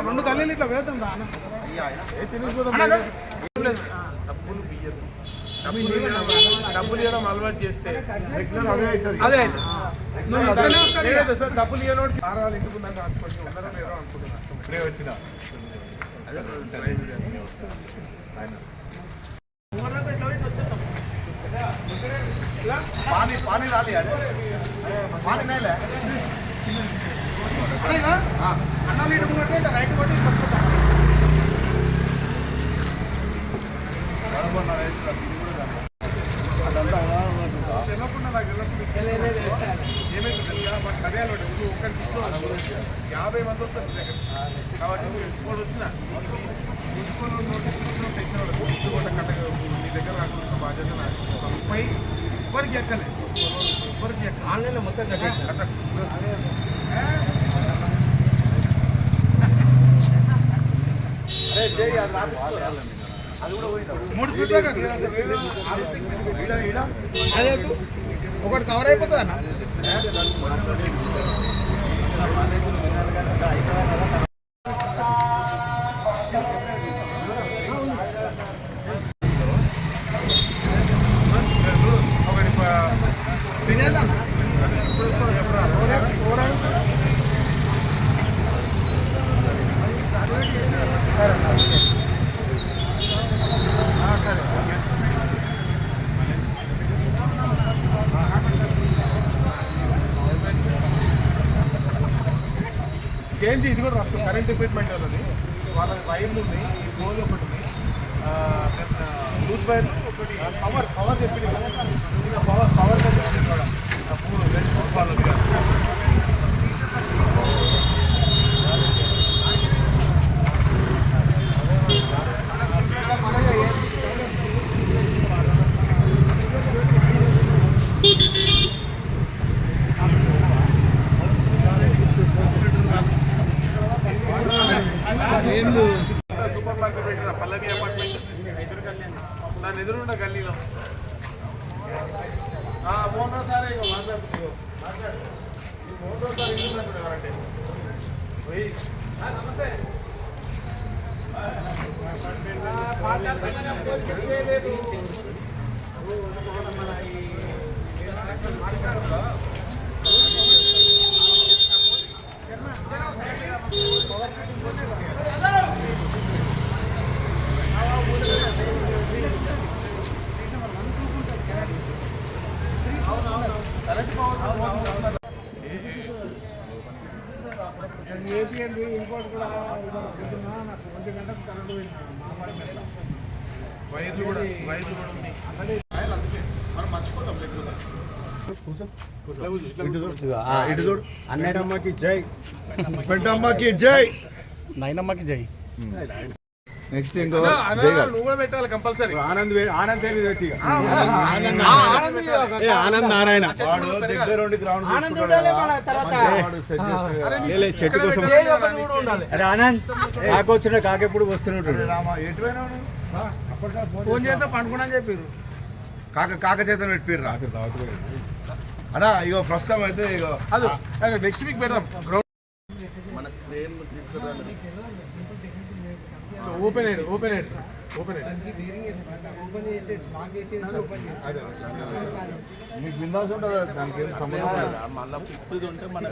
రెండు కల్లీలు ఇట్లా వేద్దాం డబ్బులు డబ్బులు ఇవ్వడం అలవాటు చేస్తే అదే సార్ డబ్బులు ఇవ్వడానికి ఆరాలు ఎందుకు నన్ను హాస్పిటల్ అనుకుంటున్నాను ఇప్పుడే వచ్చిన. పానీ పానీ రాలి పానీ నేలే యాభై మంది వస్తారు దగ్గర. కాబట్టి నువ్వు ఇప్పుడు వచ్చిన? మున్సిపల్ నోటీస్ తెచ్చిన వాళ్ళకి ఇల్లు కూడా కట్టగా నీ దగ్గర రాకుండా బాధ్యత నాకు ముప్పై ఎవరికి ఎక్కలే. ఎవరికి ఎక్కలే. ఆన్లైన్లో మొత్తం కట్ట అదే ఒకటి కవర్ అయిపోతుంది అన్న చేంజ్ ఇది కూడా రాసుకో. కరెంట్ డిపార్ట్మెంట్ వాళ్ళది వాళ్ళ వైర్లు ఉన్నాయి ఈ ఫోన్ ఒకటి ఉంది. లూజ్ వైర్లు ఒకటి పవర్ పవర్ చెప్పింది పవర్ పవర్ చెప్పింది కూడా ఆ మూడు రెండు మూడు వాళ్ళది సూపర్ మార్కెట్ పెట్టిన పల్లవి అపార్ట్మెంట్ దాని ఎదురున్న గల్లీలో. ఆ, మోహన్ రావు సారే ఇగో మాట్లాడుతున్నావు మాట్లాడు. ఈ సార్ ఇల్లు అంటాడు ఎవరంటే? పోయి ఆ, నమస్తే ఏపీఎల్ ఇంకోటి కూడా ఇవాళ పొద్దున్న నాకు ఒంటి గంటకు కరెంటు పోయింది మా అపార్ట్మెంట్లో. వైర్లు కూడా వైర్లు కూడా ఉన్నాయి. వైర్లు అందుకే మనం మర్చిపోతాం లేకపోతే. ఇట్లా కూర్చో, ఇట్లా కూర్చో. అన్నయ్యమ్మకి జై. పెద్దమ్మకి జై. నైనమ్మకి జై. నెక్స్ట్ ఇంకో నువ్వు కూడా పెట్టాలి కంపల్సరీ ఆనంద్ ఆనంద్ పేరు పెట్టి ఆనంద్ నారాయణ. చెట్టు కోసం. అరే ఆనంద్ కాకొచ్చిన కాకెప్పుడు నువ్వు? ఫోన్ చేస్తే. పండుకున్నా చెప్పారు కాక కాక చేత పెట్టిర్రా? అన్నా ఇగో ప్రస్తుతం అయితే ఇగో అది. నెక్స్ట్ వీక్ పెడదాం. Open air open air open air మీకు బిందాస్ ఉంటుంది? దానికి సంబంధం లేదు. మళ్ళీ ఫిక్స్డ్ ఉంటే మన